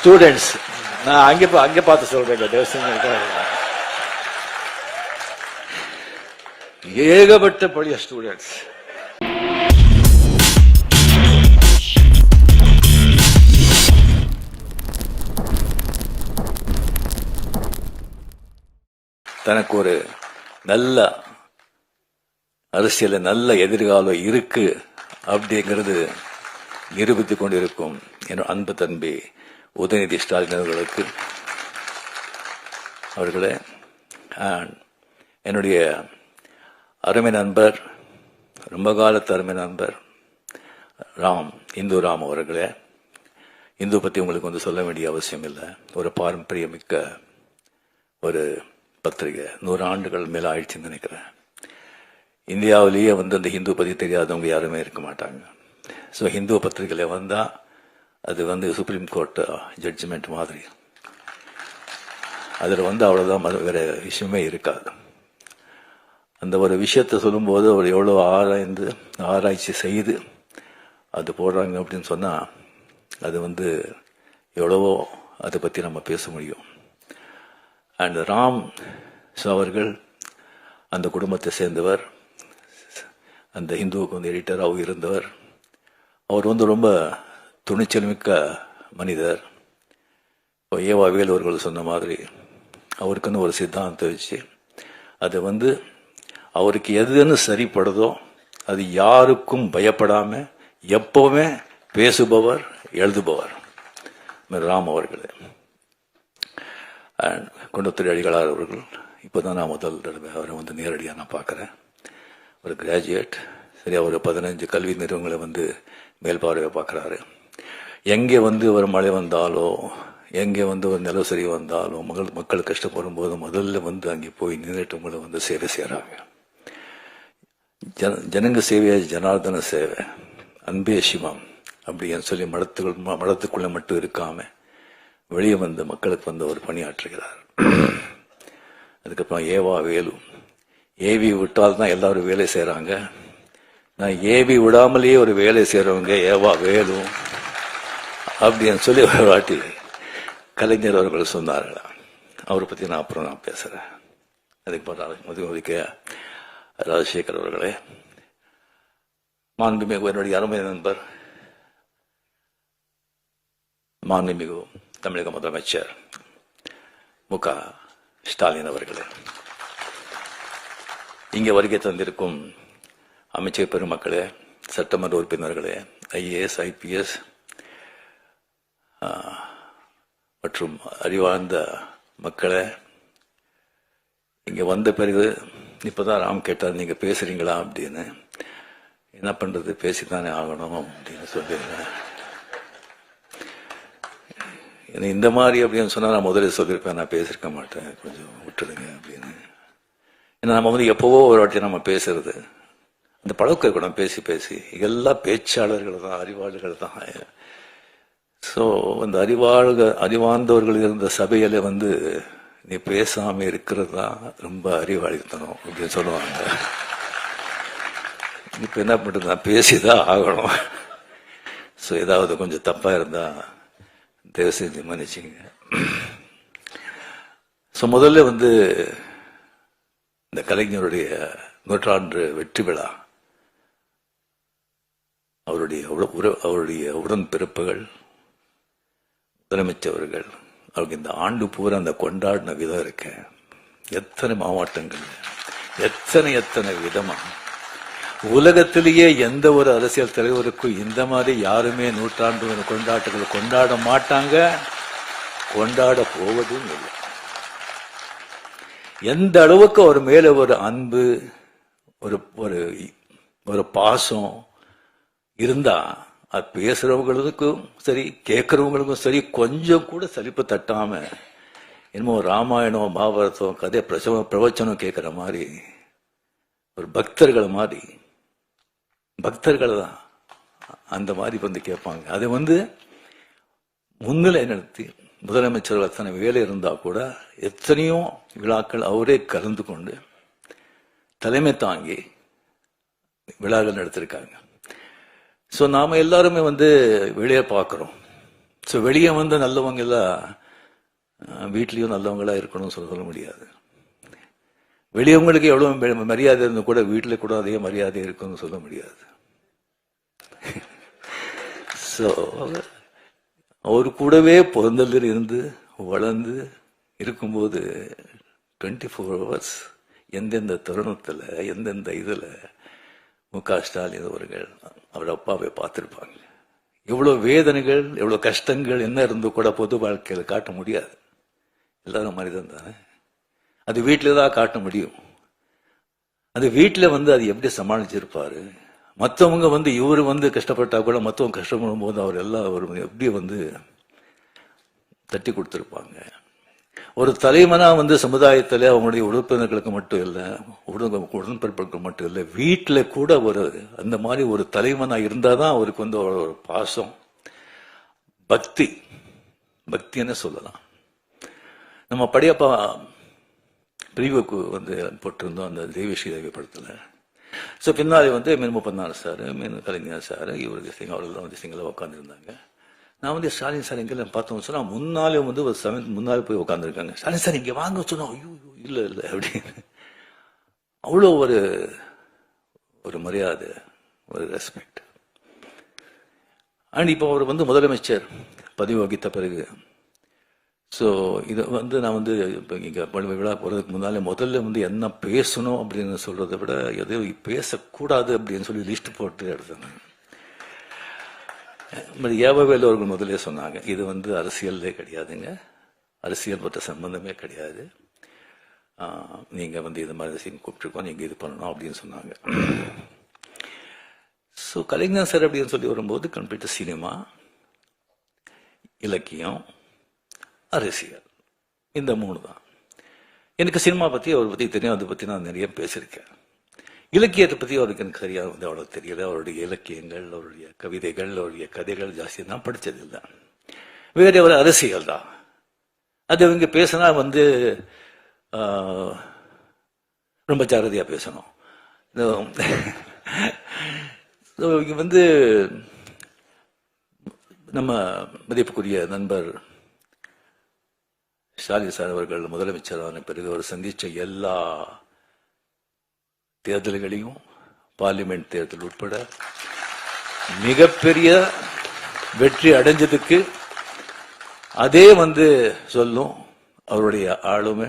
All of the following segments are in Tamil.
ஸ்டூடெண்ட்ஸ் நான் அங்கே பா- பார்த்து சொல்றேன் தேவஸ்தான ஏகப்பட்ட பழைய ஸ்டூடெண்ட்ஸ் தனக்கு ஒரு நல்ல அரசியல நல்ல எதிர்காலம் இருக்கு அப்படிங்கிறது நிரூபித்துக் கொண்டிருக்கும் என் அன்பு தன்பி உதயநிதி ஸ்டாலின் அவர்களுக்கு அவர்களே என்னுடைய அருமை நண்பர் ரொம்ப காலத்து அருமை நண்பர் ராம் இந்து ராம் அவர்களே. இந்து பற்றி உங்களுக்கு வந்து சொல்ல வேண்டிய அவசியம் இல்லை. ஒரு பாரம்பரியமிக்க ஒரு பத்திரிகை. நூறு ஆண்டுகள் மேல ஆயிடுச்சுன்னு நினைக்கிறேன். இந்தியாவிலேயே வந்து அந்த ஹிந்து பற்றி தெரியாதவங்க யாருமே இருக்க மாட்டாங்க. ஸோ ஹிந்து பத்திரிகையில் வந்தால் அது வந்து சுப்ரீம் கோர்ட் ஜட்ஜ்மெண்ட் மாதிரி. அதில் வந்து அவ்வளோதான் வேறு வேற விஷயமே இருக்காது. அந்த ஒரு விஷயத்தை சொல்லும்போது அவர் எவ்வளோ ஆராய்ந்து ஆராய்ச்சி செய்து அது போடுறாங்க அப்படின்னு சொன்னால் அது வந்து எவ்வளவோ அதை பற்றி நம்ம பேச முடியும். அண்ட் ராம் அவர்கள் அந்த குடும்பத்தை சேர்ந்தவர் அந்த இந்துவுக்கு வந்து எடிட்டராகவும் இருந்தவர். அவர் வந்து ரொம்ப துணிச்சல் மிக்க மனிதர். இப்போ ஏவா அவர்கள் சொன்ன மாதிரி அவருக்குன்னு ஒரு சித்தாந்தம் வச்சு அது வந்து அவருக்கு எதுன்னு சரிப்படுதோ அது யாருக்கும் பயப்படாமல் எப்பவுமே பேசுபவர் எழுதுபவர். ராம் அவர்கள். அண்ட் குண்டத்துறை அடிகளார் அவர்கள் இப்போ தான் நான் முதல் தடவை அவரை வந்து நேரடியாக நான் பார்க்குறேன். ஒரு கிராஜுவேட் சரி அவர் பதினஞ்சு கல்வி நிறுவனங்களை வந்து மேல்பார்வையை பார்க்குறாரு. எங்கே வந்து ஒரு மழை வந்தாலோ எங்கே வந்து ஒரு நிலசரி வந்தாலோ மக்கள் மக்கள் கஷ்டப்படும் போது முதல்ல வந்து அங்கே போய் நின்றுட்டவங்களை வந்து சேவை செய்கிறாங்க ஜன ஜனங்க சேவையா ஜனார்தன சேவை. அன்பே சிவம். அப்படின்னு சொல்லி மடத்துக்குள் மடத்துக்குள்ளே மட்டும் இருக்காம வெளியே வந்த மக்களுக்கு வந்து அவர் பணியாற்றுகிறார். அதுக்கப்புறம் ஏவா வேலு. ஏவி விட்டால் தான் எல்லாரும் வேலை செய்கிறாங்க நான் ஏவி விடாமலேயே ஒரு வேலை செய்கிறவங்க ஏவா வேலு. அப்படின்னு சொல்லி ஒரு வாட்டி கலைஞர் அவர்கள் சொன்னார்கள். அவரை பற்றி நான் அப்புறம் நான் பேசுகிறேன் அதுக்கு பிறகு முதுகுதிக்க ராஜசேகர் அவர்களே மாண்புமிகு என்னுடைய அருமை நண்பர் மாண்புமிகு தமிழக முதலமைச்சர் மு க ஸ்டாலின் அவர்களே. இங்கே வருகை தந்திருக்கும் அமைச்சர் பெருமக்களே சட்டமன்ற உறுப்பினர்களே ஐஏஎஸ் ஐபிஎஸ் மற்றும் அறிவார்ந்த மக்களை இங்கே வந்த பிறகு இப்போதான் ராம் கேட்டார் நீங்கள் பேசுகிறீங்களா அப்படின்னு. என்ன பண்ணுறது பேசித்தானே ஆகணும் அப்படின்னு சொல்லிடுறேன் இந்த மாதிரி அப்படின்னு சொன்னால் நான் முதல்ல சொல்லியிருப்பேன் நான் பேசியிருக்க மாட்டேன் கொஞ்சம் விட்டுடுங்க அப்படின்னு. ஏன்னா நம்ம வந்து எப்போவோ ஒரு வாட்டி நம்ம பேசுறது. அந்த பழக்கம் இருக்கணும் பேசி பேசி எல்லா பேச்சாளர்கள் தான் அறிவாளர்கள் தான். ஸோ அந்த அறிவாழ்க அறிவார்ந்தவர்கள் இருந்த சபையில வந்து நீ பேசாம இருக்கிறது தான் ரொம்ப அறிவாளித்தனம் அப்படின்னு சொல்லுவாங்க. இப்ப என்ன பண்ணுறது நான் பேசிதான் ஆகணும். ஸோ ஏதாவது கொஞ்சம் தப்பா இருந்தா தயவு செஞ்சு மன்னிச்சிங்க. ஸோ முதல்ல வந்து இந்த கலைஞருடைய நூற்றாண்டு வெற்றி விழா. அவருடைய அவருடைய உற- அவருடைய உடன்பிறப்புகள் முதலமைச்சவர்கள் அவங்க இந்த ஆண்டு பூரா அந்த கொண்டாடின விதம் இருக்க. எத்தனை மாவட்டங்கள். எத்தனை எத்தனை விதமா. உலகத்திலேயே எந்த ஒரு அரசியல் தலைவருக்கும் இந்த மாதிரி யாருமே நூற்றாண்டு கொண்டாட்டங்கள் கொண்டாட மாட்டாங்க. கொண்டாட போவதும் இல்லை. எந்த அளவுக்கு அவர் மேல ஒரு அன்பு ஒரு ஒரு ஒரு பாசம் இருந்தா அது பேசுறவங்களுக்கும் சரி கேட்கறவங்களுக்கும் சரி கொஞ்சம் கூட சலிப்பு தட்டாம என்னமோ ராமாயணம் மகாபாரதம் கதை பிரசவ பிரவச்சனம் கேட்கிற மாதிரி ஒரு பக்தர்கள் மாதிரி பக்தர்கள் தான் அந்த மாதிரி வந்து கேட்பாங்க. அதை வந்து முன்னிலை நடத்தி முதலமைச்சர் அத்தனை வேலை இருந்தா கூட எத்தனையோ விழாக்கள் அவரே கலந்து கொண்டு தலைமை தாங்கி விழாக்கள் நடத்திருக்காங்க. ஸோ நாம் எல்லாருமே வந்து வெளியே பார்க்குறோம். ஸோ வெளியே வந்து நல்லவங்க எல்லாம் நல்லவங்களாக நல்லவங்களா இருக்கணும்னு சொல்ல சொல்ல முடியாது. வெளியவங்களுக்கு எவ்வளோ மரியாதை இருந்து கூட வீட்டில் கூட அதே மரியாதை இருக்குன்னு சொல்ல முடியாது. ஸோ அவர் கூடவே பிறந்ததில் இருந்து வளர்ந்து இருக்கும்போது டுவெண்ட்டி ஃபோர் ஹவர்ஸ் எந்தெந்த தருணத்தில் எந்தெந்த இதில் மு க ஸ்டாலின் அவர்கள் அவர் அப்பாவை பார்த்துருப்பாங்க. எவ்வளோ வேதனைகள் எவ்வளோ கஷ்டங்கள் என்ன இருந்து கூட பொது வாழ்க்கையில் காட்ட முடியாது. எல்லாரும் மனிதன் தானே. அது வீட்டில் தான் காட்ட முடியும். அது வீட்டில் வந்து அது எப்படி சமாளிச்சிருப்பாரு? மற்றவங்க வந்து இவர் வந்து கஷ்டப்பட்டா கூட மற்றவங்க கஷ்டப்படும் போது அவர் எல்லாம் அவர் எப்படி வந்து தட்டி கொடுத்துருப்பாங்க? ஒரு தலைவனா வந்து சமுதாயத்தில் அவங்களுடைய உறுப்பினர்களுக்கு மட்டும் இல்லை உடன் உடன்பிறப்புகளுக்கு மட்டும் இல்லை வீட்டில் கூட ஒரு அந்த மாதிரி ஒரு தலைமனாக இருந்தால் தான் அவருக்கு வந்து ஒரு ஒரு பாசம். பக்தி. பக்தின்னு சொல்லலாம். நம்ம படையப்பா பிரிவுக்கு வந்து போட்டிருந்தோம் அந்த தெய்வஸ்ரீ தேவி படத்தில். ஸோ பின்னாடி வந்து மீன் முப்பநாள் சார் மீன் கலைஞர் சார் இவருக்கு சிங் அவர்கள்லாம் வந்து சிங்கில் உட்காந்துருந்தாங்க நான் வந்து ஸ்டாலின் சார் எங்கே பார்த்தோம்னு சொன்னால் முன்னாலே வந்து ஒரு செவன்த் முன்னாலே போய் உட்காந்துருக்காங்க ஸ்டாலின் சார் இங்கே வாங்க சொன்னோம் ஐயோ ஐயோ, இல்லை இல்லை அப்படின்னு. அவ்வளோ ஒரு ஒரு மரியாதை ஒரு ரெஸ்பெக்ட் அண்ட் இப்போ அவர் வந்து முதலமைச்சர் பதவி வகித்த பிறகு ஸோ இதை வந்து நான் வந்து இப்போ இங்கே விழா போகிறதுக்கு முன்னாலே முதல்ல வந்து என்ன பேசணும் அப்படின்னு சொல்கிறத விட எதையும் பேசக்கூடாது அப்படின்னு சொல்லி லிஸ்ட் போட்டு எடுத்தேன் ஏவவேல் அவர்கள் முதலே சொன்னாங்க இது வந்து அரசியல்லே கிடையாதுங்க. அரசியல் பற்ற சம்பந்தமே கிடையாது. நீங்கள் நீங்க வந்து இது மாதிரி சீன் கூப்பிட்டுருக்கோம் நீங்க இது பண்ணணும் அப்படின்னு சொன்னாங்க. ஸோ கலைஞர் சார் அப்படின்னு சொல்லி வரும்போது கம்ப்யூட்டர் சினிமா இலக்கியம் அரசியல் இந்த மூணு தான் எனக்கு சினிமா பற்றி அவரை பற்றி தெரியும் அதை பற்றி நான் நிறைய பேசியிருக்கேன். இலக்கியத்தை பற்றி அவருக்கு எனக்கு சரியா வந்து அவ்வளோ தெரியல. அவருடைய இலக்கியங்கள் அவருடைய கவிதைகள் அவருடைய கதைகள் ஜாஸ்தி. நான் படித்ததில்லை இல்லை ஒரு அரசியல் தான். அது இவங்க பேசினா வந்து ரொம்ப ஜாகிரதையாக பேசணும். இங்கே வந்து நம்ம மதிப்புக்குரிய நண்பர் ஸ்டாலின் சார் அவர்கள் முதலமைச்சரான பிறகு அவர் சந்தித்த எல்லா தேர்தல்களையும் பார்லிமெண்ட் தேர்தல் உட்பட மிகப்பெரிய வெற்றி அடைஞ்சதுக்கு அதே வந்து சொல்லும் அவருடைய ஆளுமை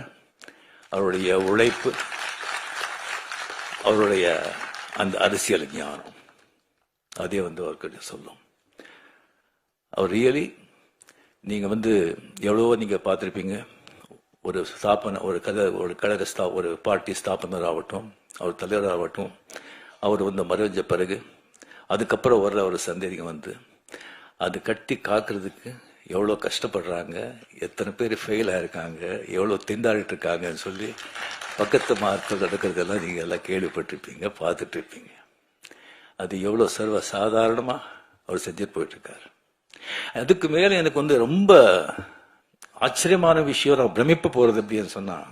அவருடைய உழைப்பு அவருடைய அந்த அரசியல் ஞானம். அதே வந்து அவர்கிட்ட சொல்லும். அவர் ரியலி நீங்க வந்து எவ்வளவோ நீங்க பார்த்துருப்பீங்க. ஒரு ஸ்தாபன ஒரு கதை ஒரு கழக ஸ்தா ஒரு பார்ட்டி ஸ்தாபனர் ஆகட்டும் அவர் தலைவராகட்டும் அவர் வந்து மறைஞ்ச பிறகு அதுக்கப்புறம் வர்ற ஒரு சந்தேகம் வந்து அது கட்டி காக்கிறதுக்கு எவ்வளோ கஷ்டப்படுறாங்க எத்தனை பேர் ஃபெயில் ஆயிருக்காங்க எவ்வளோ திண்டாடிட்டு இருக்காங்கன்னு சொல்லி பக்கத்து மார்க்கள் நடக்கிறதெல்லாம் நீங்கள் எல்லாம் கேள்விப்பட்டிருப்பீங்க பார்த்துட்ருப்பீங்க அது எவ்வளோ சர்வ சாதாரணமாக அவர் செஞ்சுட்டு போயிட்டுருக்காரு. அதுக்கு மேலே எனக்கு வந்து ரொம்ப ஆச்சரியமான விஷயம் நான் பிரமிப்பு போகிறது அப்படின்னு சொன்னால்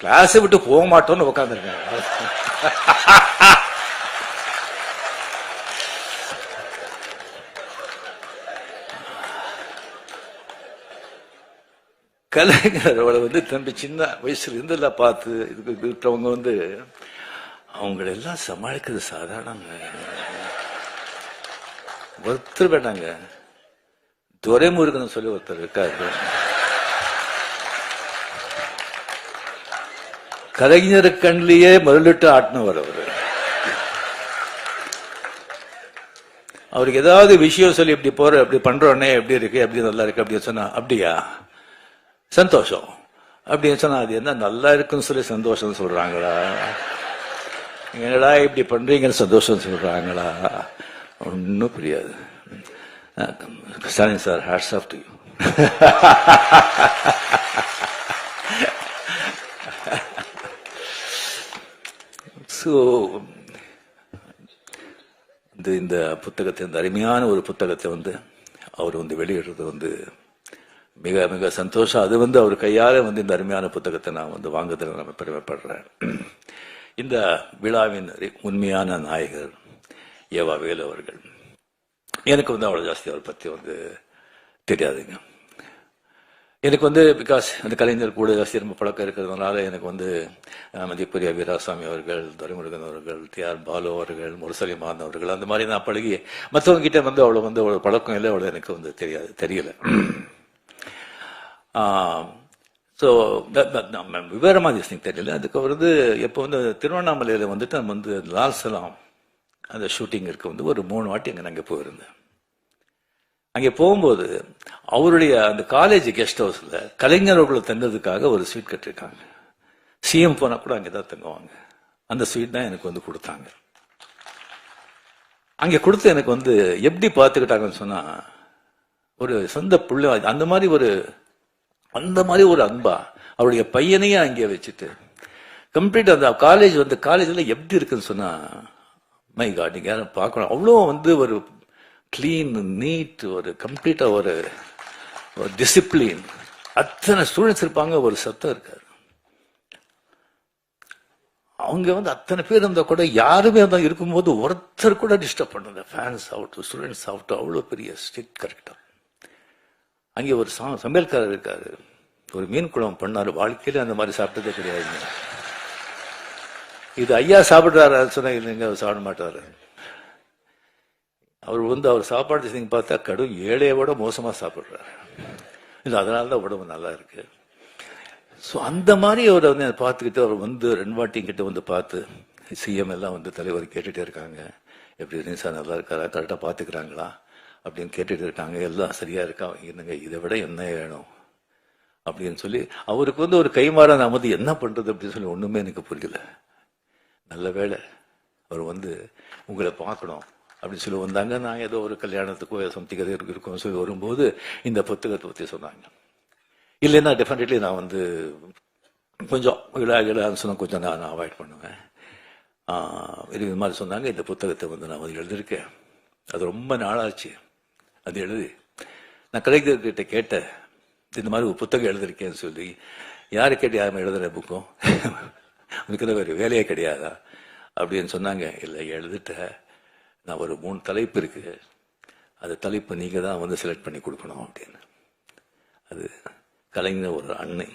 கிளாஸ் விட்டு போக மாட்டோம்னு உட்காந்துருக்காங்க கலைஞர் அவளை வந்து தம்பி சின்ன வயசுல இருந்தெல்ல பார்த்து இதுக்கு இருக்கிறவங்க வந்து அவங்களெல்லாம் சமாளிக்கிறது சாதாரணங்க. ஒருத்தர் வேண்டாங்க துரைமுருகன் சொல்லி ஒருத்தர் இருக்காரு. கலைஞர் கண்ணிலேயே முதலிட்டு ஆட்டினவர் அவர். அவருக்கு ஏதாவது விஷயம் சொல்லி இப்படி போற இப்படி பண்றோன்னே எப்படி இருக்கு எப்படி நல்லா இருக்கு அப்படின்னு சொன்னா அப்படியா? சந்தோஷம். அப்படின்னு சொன்னா அது என்ன நல்லா இருக்குன்னு சொல்லி சந்தோஷம் சொல்றாங்களா? என்னடா இப்படி பண்றீங்கன்னு சந்தோஷம் சொல்றாங்களா? ஒன்றும் புரியாது. Stalin sir hats off to you so இந்த இந்த புத்தகத்தை இந்த அருமையான ஒரு புத்தகத்தை வந்து அவர் வந்து வெளியிடுறது வந்து மிக மிக சந்தோஷம். அது வந்து அவர் கையால் வந்து இந்த அருமையான புத்தகத்தை நான் வந்து வாங்குறதுல நான் பெருமைப்படுறேன். இந்த விழாவின் உண்மையான நாயகர் ஏவா வேலு அவர்கள். எனக்கு வந்து அவ்வளோ ஜாஸ்தி அவரை பற்றி வந்து தெரியாதுங்க. எனக்கு வந்து பிகாஸ் அந்த கலைஞர் கூட ஜாஸ்தி பழக்கம் இருக்கிறதுனால எனக்கு வந்து அஹ், மதிப்புரிய வீராசாமி அவர்கள் துரைமுருகன் அவர்கள் டி ஆர் பாலு அவர்கள் முரசலிமான் அவர்கள் அந்த மாதிரி நான் பழகி மற்றவங்க கிட்ட வந்து அவ்வளோ வந்து அவ்வளோ பழக்கம் இல்லை அவ்வளோ எனக்கு வந்து தெரியாது தெரியல. ஸோ விவரமாக திஸ் தெரியல. அதுக்கு வந்து எப்போ வந்து திருவண்ணாமலையில் வந்துட்டு நம்ம வந்து லால் சலாம் அந்த ஷூட்டிங் வந்து ஒரு மூணு வாட்டி அங்கே நாங்கள் போயிருந்தேன். அங்கே போகும்போது அவருடைய அந்த காலேஜ் கெஸ்ட் ஹவுஸில் கலைஞர்களை தங்குறதுக்காக ஒரு ஸ்வீட் கட்டிருக்காங்க சிஎம் போனால் கூட அங்கே தான் தங்குவாங்க. அந்த ஸ்வீட் தான் எனக்கு வந்து கொடுத்தாங்க. அங்கே கொடுத்து எனக்கு வந்து எப்படி பார்த்துக்கிட்டாங்கன்னு சொன்னால் ஒரு சொந்த பிள்ளை அந்த மாதிரி ஒரு அந்த மாதிரி ஒரு அன்பா அவருடைய பையனையே அங்கே வச்சுட்டு கம்ப்ளீட் அந்த காலேஜ் வந்து காலேஜில் எப்படி இருக்குன்னு சொன்னால் மை காட் நீங்கள் யாரும் பார்க்கணும். அவ்வளோ வந்து ஒரு க்ளீன் நீட் ஒரு கம்ப்ளீட்டா ஒரு ஒரு டிசிப்ளின் அத்தனை ஸ்டூடெண்ட்ஸ் இருப்பாங்க ஒரு சத்தம் இருக்காது. அவங்க வந்து அத்தனை பேர் இருந்தா கூட யாருமே இருந்தா இருக்கும்போது ஒருத்தர் கூட டிஸ்டர்ப் பண்ணல. ஃபேன்ஸ் ஆகட்டும் ஸ்டூடெண்ட்ஸ் ஆகட்டும் அவ்வளோ பெரிய ஸ்ட்ரிக்ட் கரெக்டாக அங்கே ஒரு சா சமையல்காரர் இருக்காரு. ஒரு மீன் குழம்பு பண்ணாரு. வாழ்க்கையில அந்த மாதிரி சாப்பிட்டதே கிடையாது. இது ஐயா சாப்பிடுறாரு? சொன்னா இல்லைங்க சாப்பிட மாட்டாரு. அவர் வந்து அவர் சாப்பாடு செய்யுங்க பார்த்தா கடும் ஏழையை விட மோசமாக சாப்பிடுறாரு. இல்லை அதனால தான் உடம்பு நல்லா இருக்கு. ஸோ அந்த மாதிரி அவரை வந்து பார்த்துக்கிட்டு அவர் வந்து ரெண்டு வாட்டி கிட்ட வந்து பார்த்து சிஎம் எல்லாம் வந்து தலைவர் கேட்டுகிட்டே இருக்காங்க. எப்படி இருக்கீங்க நல்லா இருக்காரா? கரெக்டாக பார்த்துக்கிறாங்களா? அப்படின்னு கேட்டுட்டு இருக்காங்க. எல்லாம் சரியாக இருக்கா? என்னங்க இதை விட என்ன வேணும்? அப்படின்னு சொல்லி அவருக்கு வந்து ஒரு கைமாற நான் வந்து என்ன பண்ணுறது அப்படின்னு சொல்லி ஒன்றுமே எனக்கு புரியல. நல்ல வேலை அவர் வந்து உங்களை பார்க்கணும். அப்படின்னு சொல்லி வந்தாங்க. நான் ஏதோ ஒரு கல்யாணத்துக்கோ சம்திங் எதோ இருக்கோம் சொல்லி வரும்போது இந்த புத்தகத்தை பற்றி சொன்னாங்க. இல்லைன்னா டெஃபினெட்லி நான் வந்து கொஞ்சம் விழா விழான்னு சொன்னால் கொஞ்சம் நான் அவாய்ட் பண்ணுவேன். ஆஹ் இது மாதிரி சொன்னாங்க. இந்த புத்தகத்தை வந்து நான் வந்து எழுதியிருக்கேன். அது ரொம்ப நாளாச்சு. அது எழுதி. நான் கலைஞர்கிட்ட கேட்டேன். இந்த மாதிரி ஒரு புத்தகம் எழுதியிருக்கேன்னு சொல்லி. யாரை கேட்டு யாரும் எழுதுற புக்கும் அதுக்கு தான் வேறு வேலையே கிடையாதா? அப்படின்னு சொன்னாங்க. இல்லை எழுதிட்டேன். நான் ஒரு மூணு தலைப்பு இருக்கு. அந்த தலைப்பு நீங்கள் தான் வந்து செலக்ட் பண்ணி கொடுக்கணும் அப்படின்னு. அது கலைஞர் ஒரு அன்னை.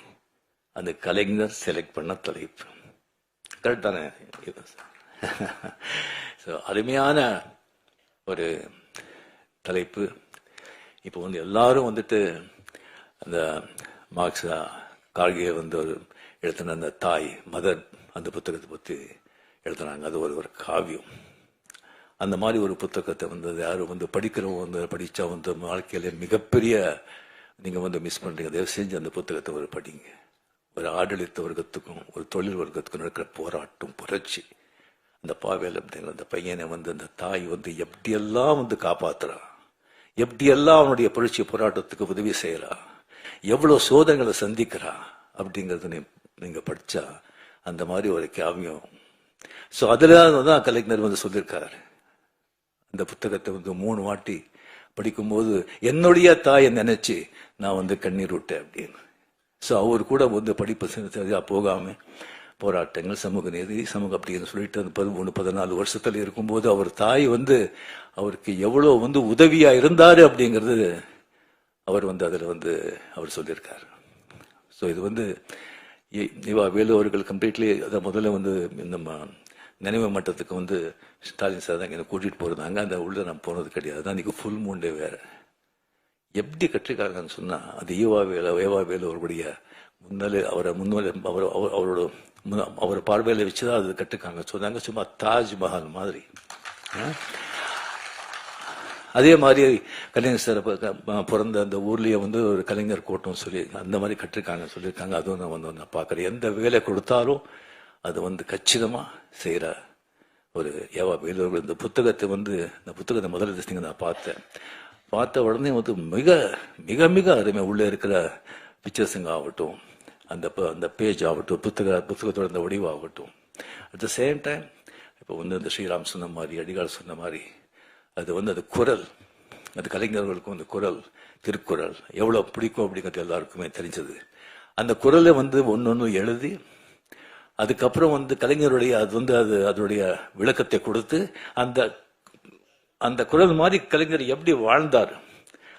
அந்த கலைஞர் செலக்ட் பண்ண தலைப்பு. கரெக்ட் தானே? ஸோ அருமையான ஒரு தலைப்பு. இப்போ வந்து எல்லாரும் வந்துட்டு அந்த மார்க்ஸா கார்கே வந்து ஒரு எழுத்தின அந்த தாய் மதர் அந்த புத்தகத்தை பற்றி எழுதுனாங்க. அது ஒரு ஒரு காவியம். அந்த மாதிரி ஒரு புத்தகத்தை வந்து யார் யாரும் வந்து படிக்கிறவங்க வந்து படித்தா வந்து வாழ்க்கையில மிகப்பெரிய நீங்கள் வந்து மிஸ் பண்ணுறீங்க தயவு செஞ்சு அந்த புத்தகத்தை ஒரு படிங்க. ஒரு ஆடளித்த வர்க்கத்துக்கும் ஒரு தொழில் வர்க்கத்துக்கும் நடக்கிற போராட்டம் புரட்சி. அந்த பாவேல் அப்படிங்கிற அந்த பையனை வந்து அந்த தாய் வந்து எப்படியெல்லாம் வந்து காப்பாற்றுறான் எப்படியெல்லாம் அவனுடைய புரட்சி போராட்டத்துக்கு உதவி செய்கிறான் எவ்வளோ சோதனைகளை சந்திக்கிறா? அப்படிங்கிறது நீ நீங்கள் படித்தா அந்த மாதிரி ஒரு காவியம். ஸோ அதில் தான் கலைஞர் வந்து சொல்லியிருக்காரு. இந்த புத்தகத்தை வந்து மூணு வாட்டி படிக்கும்போது என்னுடைய தாயை நினைச்சு நான் வந்து கண்ணீர் விட்டேன் அப்படின்னு. ஸோ அவர் கூட வந்து படிப்பு சரியா போகாம போராட்டங்கள் சமூக நீதி சமூக அப்படின்னு சொல்லிட்டு அந்த பதிமூணு பதினாலு வருஷத்துல இருக்கும்போது அவர் தாய் வந்து அவருக்கு எவ்வளோ வந்து உதவியா இருந்தாரு அப்படிங்கிறது அவர் வந்து அதில் வந்து அவர் சொல்லியிருக்கார். ஸோ இது வந்து இவா வேலு அவர்கள் கம்ப்ளீட்லி அதை முதல்ல வந்து நம்ம நினைவு மட்டத்துக்கு வந்து ஸ்டாலின் சார் தான் என்னை கூட்டிட்டு போயிருந்தாங்க அந்த உள்ள நான் போனது கிடையாது. அதான் ஃபுல் மூண்டே வேற. எப்படி கட்சிக்காரங்கன்னு சொன்னால் அது ஈவா வேலு ஏவா வேலு அவருடைய முன்னாலே அவரை முன்னாலே அவர் அவரோட முன்ன- அவர் வச்சு வச்சுதான் அது கட்டுக்காங்க. சொன்னாங்க சும்மா தாஜ்மஹால் மாதிரி. அதே மாதிரி கலைஞர் சார் பிறந்த அந்த ஊர்லயே வந்து ஒரு கலைஞர் கூட்டம் சொல்லி அந்த மாதிரி கட்டிருக்காங்க சொல்லியிருக்காங்க. அதுவும் நான் வந்து நான் பார்க்குறேன். எந்த வேலை கொடுத்தாலும் அது வந்து கச்சிதமாக செய்கிற ஒரு ஏவா வேலூர் இந்த புத்தகத்தை வந்து இந்த புத்தகத்தை முதல்ல திசைங்க நான் பார்த்தேன். பார்த்த உடனே வந்து மிக மிக மிக அருமை உள்ளே இருக்கிற பிக்சர்ஸுங்க ஆகட்டும் அந்த ப- அந்த பேஜ் ஆகட்டும் புத்தக புத்தகத்தோட அந்த வடிவாகட்டும் அட் த சேம் டைம் இப்போ வந்து இந்த ஸ்ரீராம் சொன்ன மாதிரி அடிகால் சொன்ன மாதிரி அது வந்து அது குரல் அது கலைஞர்களுக்கும் அந்த குரல் திருக்குறள் எவ்வளோ பிடிக்கும் அப்படிங்கிறது எல்லாருக்குமே தெரிஞ்சது. அந்த குரலை வந்து ஒன்று ஒன்று எழுதி அதுக்கப்புறம் வந்து கலைஞருடைய அது வந்து அது அதனுடைய விளக்கத்தை கொடுத்து அந்த அந்த குரல் மாதிரி கலைஞர் எப்படி வாழ்ந்தார்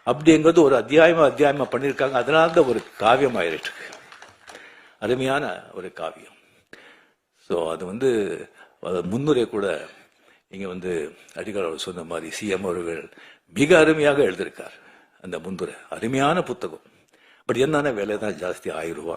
அப்படிங்கிறது ஒரு அத்தியாயமா அத்தியாயமா பண்ணியிருக்காங்க. அதனால தான் ஒரு காவியம் ஆயிருக்கு அருமையான ஒரு காவியம். ஸோ அது வந்து முன்னுரை கூட இங்கே வந்து அடிகள் அவர் சொன்ன மாதிரி சிஎம் அவர்கள் மிக அருமையாக எழுதியிருக்கார் அந்த முன்னுரை. அருமையான புத்தகம். பட் என்னன்னா விலை தான் ஜாஸ்தி ஆயிரம் ரூபா.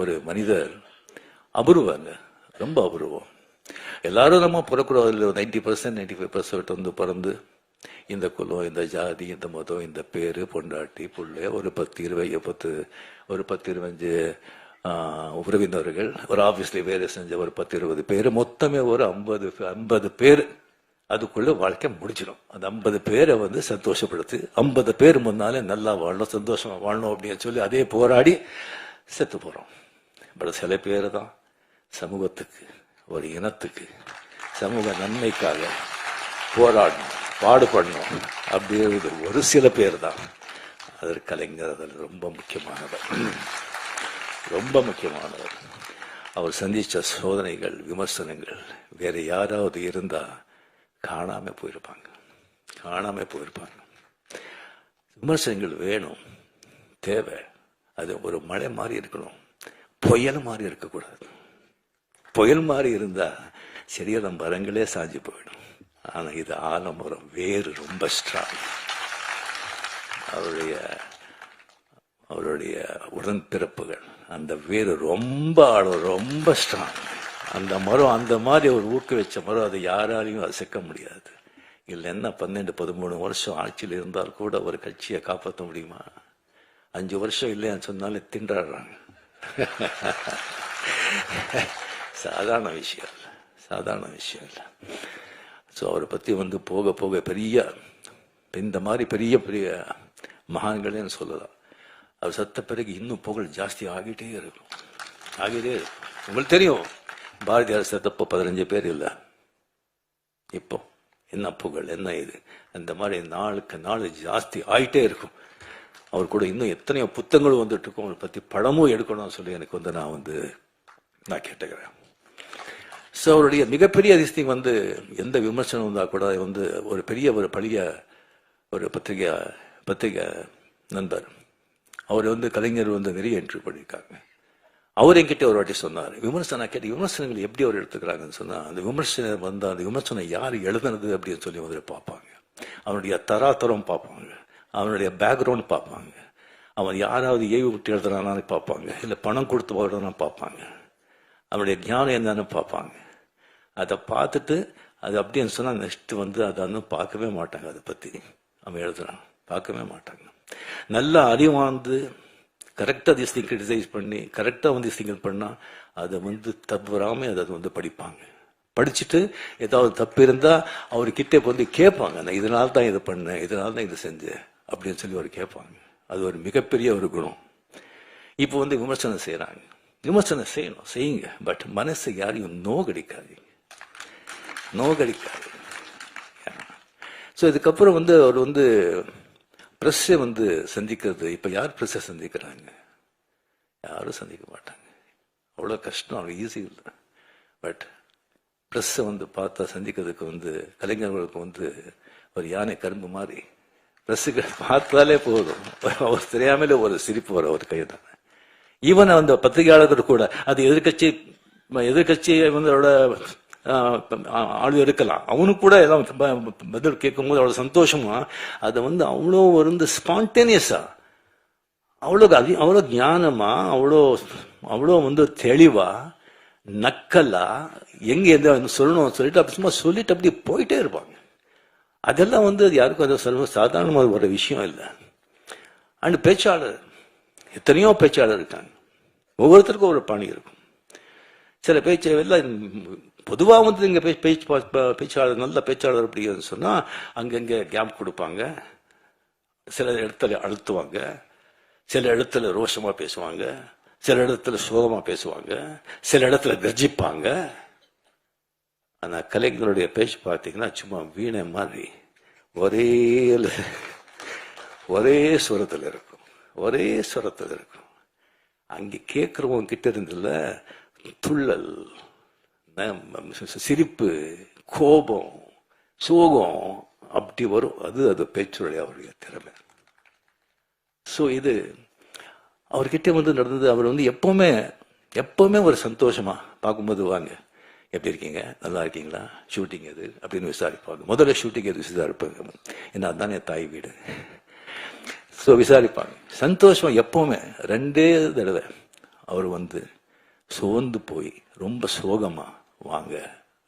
ஒரு மனிதர் அபூர்வங்க ரொம்ப அபூர்வம். எல்லாரும் நம்ம பிறக்கூடாது ninety percent ninety five percent வந்து பிறந்து இந்த குலம் இந்த ஜாதி இந்த மதம் இந்த பேர் பொண்டாட்டி புள்ளை ஒரு பத்து இருபது பத்து ஒரு பத்து இருபஞ்சு உறவினர்கள் ஒரு ஆஃபீஸில் வேலை செஞ்ச ஒரு பத்து இருபது பேர் மொத்தமே ஒரு ஐம்பது ஐம்பது பேர். அதுக்குள்ளே வாழ்க்கை முடிச்சிடும் அந்த ஐம்பது பேரை வந்து சந்தோஷப்படுத்து ஐம்பது பேர் முன்னாலே நல்லா வாழணும் சந்தோஷமாக வாழணும் அப்படின்னு சொல்லி அதே போராடி செத்து போகிறோம் பட் சில பேர் தான் சமூகத்துக்கு ஒரு இனத்துக்கு சமூக நன்மைக்காக போராடணும் பாடுபடணும் அப்படிங்கிறது ஒரு சில பேர் தான். அதற்கு கலைஞர் அதில் ரொம்ப முக்கியமானவர். ரொம்ப முக்கியமானவர். அவர் சந்தித்த சோதனைகள் விமர்சனங்கள் வேறு யாராவது இருந்தால் காணாமல் போயிருப்பாங்க. காணாமல் போயிருப்பாங்க. விமர்சனங்கள் வேணும் தேவை. அது ஒரு மழை மாதிரி இருக்கணும். புயல் மாதிரி இருக்கக்கூடாது. புயல் மாதிரி இருந்தா சரியான மரங்களே சாஞ்சு போயிடும். ஆனா இது ஆலமரம் வேறு ரொம்ப ஸ்ட்ராங் அவருடைய அவருடைய உடன்பிறப்புகள் அந்த வேறு ரொம்ப ஆழம் ரொம்ப ஸ்ட்ராங் அந்த மரம் அந்த மாதிரி ஒரு ஊக்க வச்ச மரம் அதை யாராலையும் அசைக்க முடியாது. இல்லை என்ன பன்னெண்டு பதிமூணு வருஷம் ஆட்சியில் இருந்தால் கூட ஒரு கட்சியை காப்பாற்ற முடியுமா? அஞ்சு வருஷம் இல்லையான்னு சொன்னாலே திண்டாடுறாங்க. சாதாரண விஷயம் இல்லை சாதாரண விஷயம் இல்லை. ஸோ அவரை பற்றி வந்து போக போக பெரிய இந்த மாதிரி பெரிய பெரிய மகான்களேன்னு சொல்லலாம். அவர் சத்த பிறகு இன்னும் புகழ் ஜாஸ்தி ஆகிட்டே இருக்கும். ஆகிட்டே இருக்கும். உங்களுக்கு தெரியும் பாரதியார் சத்தப்போ பதினஞ்சு பேர் இல்லை. இப்போ என்ன புகழ் என்ன இது? அந்த மாதிரி நாளுக்கு நாள் ஜாஸ்தி ஆகிட்டே இருக்கும். அவர் கூட இன்னும் எத்தனையோ புத்தகங்கள் வந்துட்டு இருக்கும் அவரை பற்றி படமும் எடுக்கணும்னு சொல்லி எனக்கு வந்து நான் வந்து நான் கேட்டுக்கிறேன். ஸோ அவருடைய மிகப்பெரிய அதிசயம் வந்து எந்த விமர்சனம் இருந்தால் கூட வந்து ஒரு பெரிய ஒரு பழைய ஒரு பத்திரிகை பத்திரிகை நண்பர். அவர் வந்து கலைஞர் வந்து நிறைய இன்டர்வியூ பண்ணியிருக்காங்க. அவர் என்கிட்ட ஒரு வாட்டி சொன்னார் விமர்சனம் கேட்டு விமர்சனங்கள் எப்படி அவர் எடுத்துக்கிறாங்கன்னு சொன்னால் அந்த விமர்சனம் வந்து அந்த விமர்சனம் யார் எழுதுனது? அப்படின்னு சொல்லி வந்து பார்ப்பாங்க. அவனுடைய தராதரம் பார்ப்பாங்க. அவனுடைய பேக்ரவுண்ட் பார்ப்பாங்க. அவன் யாராவது ஏவி விட்டு எழுதுறானான்னு பார்ப்பாங்க. இல்லை பணம் கொடுத்து வாழ்றான்னு பார்ப்பாங்க. அவனுடைய ஞானம் என்னன்னு பார்ப்பாங்க. அதை பார்த்துட்டு அது அப்படின்னு சொன்னால் நெக்ஸ்ட் வந்து அதை வந்து பார்க்கவே மாட்டாங்க. அதை பற்றி அவன் எழுதுறான். பார்க்கவே மாட்டாங்க. நல்ல அறிவாந்து கரெக்டாக திஸ் கிரிட்டிசைஸ் பண்ணி கரெக்டாக வந்து திங்கள் பண்ணால் அதை வந்து தவறாமல் அதை வந்து படிப்பாங்க. படிச்சுட்டு ஏதாவது தப்பு இருந்தால் அவர்கிட்ட வந்து கேட்பாங்க. நான் இதனால தான் இதை பண்ணேன் இதனால தான் இதை செஞ்சேன். அப்படின்னு சொல்லி அவர் கேட்பாங்க. அது ஒரு மிகப்பெரிய ஒரு குணம். இப்போ வந்து விமர்சனம் செய்கிறாங்க விமர்சனம் செய்யணும் செய்யுங்க. பட் மனசு யாரையும் நோகடிக்காதீங்க. நோகடிக்காது ஸோ இதுக்கப்புறம் வந்து அவர் வந்து ப்ரெஸ்ஸை வந்து சந்திக்கிறது. இப்போ யார் ப்ரெஸ்ஸை சந்திக்கிறாங்க? யாரும் சந்திக்க மாட்டாங்க. அவ்வளோ கஷ்டம் அவ்வளோ ஈஸி இல்லை. பட் ப்ரெஸ்ஸை வந்து பார்த்தா சந்திக்கிறதுக்கு வந்து கலைஞர்களுக்கு வந்து ஒரு யானை கரும்பு மாதிரி. ப்ரெஸ்ஸுக்கு பார்த்தாலே போதும் அவர் தெரியாமலே ஒரு சிரிப்பு வரும் அவர் கையில் ஈவன் அந்த பத்திரிகையாளர்கள் கூட அது எதிர்கட்சி எதிர்கட்சி வந்து அவரோட ஆள் இருக்கலாம் அவனுக்கு கூட எல்லாம் பதில் கேட்கும்போது அவ்வளோ சந்தோஷமா அதை வந்து அவ்வளோ வந்து ஸ்பான்டேனியஸா அவ்வளோ அதி அவ்வளோ ஞானமா அவ்வளோ அவ்வளோ வந்து தெளிவா நக்கலா எங்க எந்த சொல்லணும்னு சொல்லிட்டு அப்படி சும்மா சொல்லிட்டு அப்படி போயிட்டே இருப்பாங்க அதெல்லாம் வந்து அது யாருக்கும் அது சொல்ல சாதாரணமாக ஒரு விஷயம் இல்லை. அண்ட் பேச்சாளர் எத்தனையோ பேச்சாளர் இருக்காங்க. ஒவ்வொருத்தருக்கும் ஒரு பாணி இருக்கும். சில பேச்சு எல்லாம் பொதுவாக வந்து இங்கே பேச்சு பேச்சு பா- பேச்சாளர் நல்ல பேச்சாளர் அப்படின்னு சொன்னால் அங்கங்கே கேப் கொடுப்பாங்க. சில இடத்துல அழுத்துவாங்க. சில இடத்துல ரோஷமாக பேசுவாங்க. சில இடத்துல சோகமாக பேசுவாங்க. சில இடத்துல கர்ஜிப்பாங்க. ஆனால் கலைஞருடைய பேச்சு பார்த்தீங்கன்னா சும்மா வீணை மாதிரி. ஒரே ஒரே சுரத்தில் இருக்கும். ஒரே சுரத்தில் இருக்கும். அங்கே கேட்குறவங்க கிட்ட இருந்துல துள்ளல் சிரிப்பு கோபம் சோகம் அப்படி வரும். அது அது பேச்சுடைய அவருடைய திறமை. ஸோ இது அவர்கிட்ட வந்து நடந்தது. அவர் வந்து எப்பவுமே எப்பவுமே ஒரு சந்தோஷமா பார்க்கும்போது வாங்க. எப்படி இருக்கீங்க? நல்லா இருக்கீங்களா? ஷூட்டிங் எது? அப்படின்னு விசாரிப்பாங்க. முதல்ல ஷூட்டிங் எது விசாரிப்பாங்க? ஏன்னா அதுதான் என் தாய் வீடு. ஸோ விசாரிப்பாங்க. சந்தோஷம் எப்பவுமே ரெண்டே தடவை. அவர் வந்து சோர்ந்து போய் ரொம்ப சோகமாக வாங்க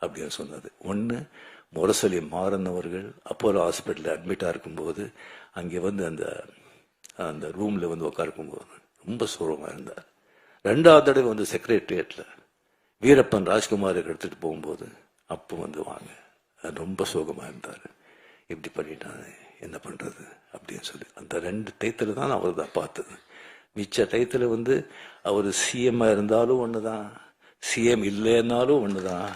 அப்படின்னு சொன்னது. ஒன்று முரசொலி மாறினவர்கள் அப்போலோ ஹாஸ்பிட்டலில் அட்மிட்டாக இருக்கும்போது அங்கே வந்து அந்த அந்த ரூமில் வந்து உட்காருக்கும்போது ரொம்ப சோகமாக இருந்தார். ரெண்டாவது தடவை வந்து செக்ரட்டரியேட்டில் வீரப்பன் ராஜ்குமார் எடுத்துட்டு போகும்போது அப்போ வந்து வாங்க. ரொம்ப சோகமாக இருந்தார். இப்படி பண்ணிட்டாங்க என்ன பண்ணுறது அப்படின்னு சொல்லி. அந்த ரெண்டு டைத்தில் தான் அவர் தான் பார்த்தது. மிச்ச டைத்தில் வந்து அவர் சிஎம்மாக இருந்தாலும் ஒன்று தான் சிஎம் இல்லைன்னாலும் ஒன்று தான்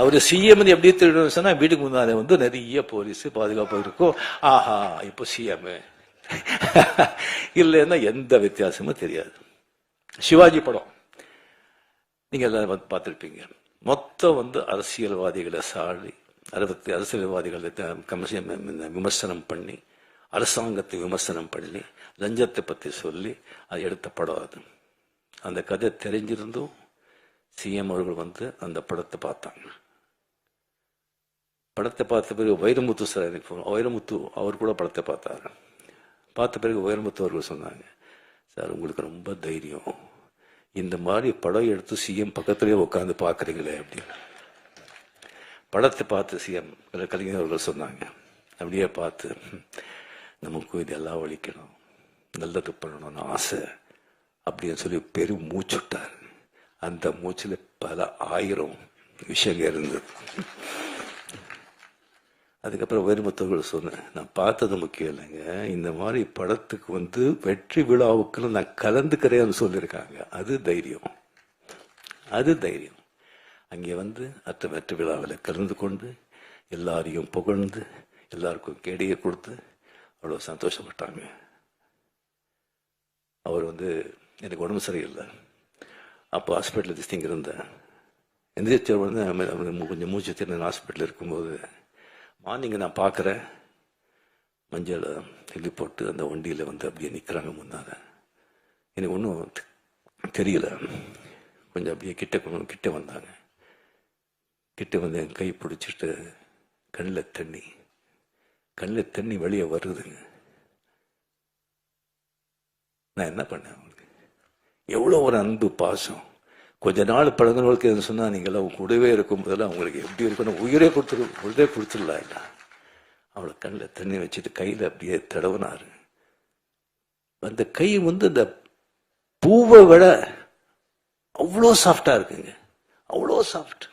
அவர் சிஎம் எப்படி திருடணும் சொன்னால் வீட்டுக்கு முன்னாலே வந்து நிறைய போலீஸ் பாதுகாப்பு இருக்கும். ஆஹா இப்போ சிஎம் இல்லைன்னா எந்த வித்தியாசமும் தெரியாது. சிவாஜி படம். நீங்கள் எல்லாரும் வந்து பார்த்துருப்பீங்க. மொத்தம் வந்து அரசியல்வாதிகளை சாடி அறுபத்தி அரசியல்வாதிகளை த- விமர்சனம் பண்ணி அரசாங்கத்தை விமர்சனம் பண்ணி லஞ்சத்தை பற்றி சொல்லி அது எடுத்த படம் அது. அந்த கதை தெரிஞ்சிருந்தும் சிஎம் அவர்கள் வந்து அந்த படத்தை பார்த்தாங்க. படத்தை பார்த்த பிறகு வைரமுத்து சார் எனக்கு வைரமுத்து அவர் கூட படத்தை பார்த்தாரு. பார்த்த பிறகு வைரமுத்து அவர்கள் சொன்னாங்க சார் உங்களுக்கு ரொம்ப தைரியம். இந்த மாதிரி படம் எடுத்து சிஎம் பக்கத்துலேயே உட்காந்து பார்க்குறீங்களே அப்படின்னு. படத்தை பார்த்து சிஎம் கலைஞர் அவர்கள் சொன்னாங்க. அப்படியே பார்த்து நமக்கும் இதெல்லாம் ஒழிக்கணும் நல்லது பண்ணணும்னு ஆசை அப்படின்னு சொல்லி பெரும் மூச்சுட்டார் அந்த மூச்சில் பல ஆயிரம் விஷயங்கள் இருந்தது. அதுக்கப்புறம் வேறுமத்தவர்கள் சொன்னேன் நான் பார்த்தது முக்கியம் இல்லைங்க. இந்த மாதிரி படத்துக்கு வந்து வெற்றி விழாவுக்குன்னு நான் கலந்துக்கிறேன்னு சொல்லியிருக்காங்க. அது தைரியம். அது தைரியம். அங்கே வந்து அத்த வெற்றி விழாவில் கலந்து கொண்டு எல்லாரையும் புகழ்ந்து எல்லாருக்கும் கேடியை கொடுத்து அவ்வளோ சந்தோஷப்பட்டாங்க. அவர் வந்து எனக்கு உடம்பு சரியில்லை. அப்போ ஹாஸ்பிட்டலில் திஸ்திங்க இருந்தேன். எந்திரிச்ச கொஞ்சம் மூச்சு திறன் ஹாஸ்பிட்டல் இருக்கும்போது மார்னிங் நான் பார்க்குறேன். மஞ்சள் கிள்ளி போட்டு அந்த வண்டியில் வந்து அப்படியே நிற்கிறாங்க முன்னால. எனக்கு ஒன்றும் தெரியல. கொஞ்சம் அப்படியே கிட்ட கொண்டு கிட்ட வந்தாங்க. கிட்ட வந்து என் கை பிடிச்சிட்டு கண்ணில் தண்ணி. கண்ணில் தண்ணி வெளியே வருதுங்க நான் என்ன பண்ணேன் அவங்களுக்கு எவ்வளோ ஒரு அன்பு பாசம். கொஞ்ச நாள் பழகுனவங்களுக்கு எதுவும் சொன்னால் நீங்களாம் கூடவே இருக்கும் போதெல்லாம் அவங்களுக்கு எப்படி இருக்கணும் உயிரே கொடுத்துரு உயிரே கொடுத்துடலாம் இல்லை அவளை கண்ணில் தண்ணி வச்சுட்டு கையில் அப்படியே தடவினாரு. அந்த கை வந்து இந்த பூவை விட அவ்வளோ சாஃப்டாக இருக்குங்க. அவ்வளோ சாஃப்ட்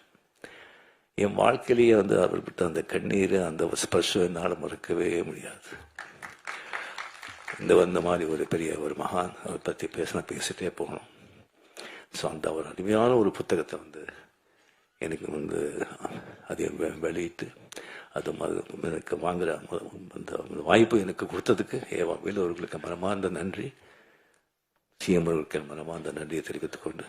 என் வாழ்க்கையிலேயே வந்து அவர்கிட்ட அந்த கண்ணீர் அந்த ஸ்பர்ஷம் என்னால் மறக்கவே முடியாது. இந்த வந்த மாதிரி ஒரு பெரிய ஒரு மகான் அவரை பற்றி பேசினா பேசிட்டே போகணும். ஸோ அந்த ஒரு அருமையான ஒரு புத்தகத்தை வந்து எனக்கு வந்து அதை வெளியிட்டு அது எனக்கு வாங்குற அந்த வாய்ப்பு எனக்கு கொடுத்ததுக்கு ஏவா வேலு அவர்களுக்கு மனமார்ந்த நன்றி. சிஎம் அவர்களுக்கு மனமார்ந்த நன்றியை தெரிவித்துக் கொண்டு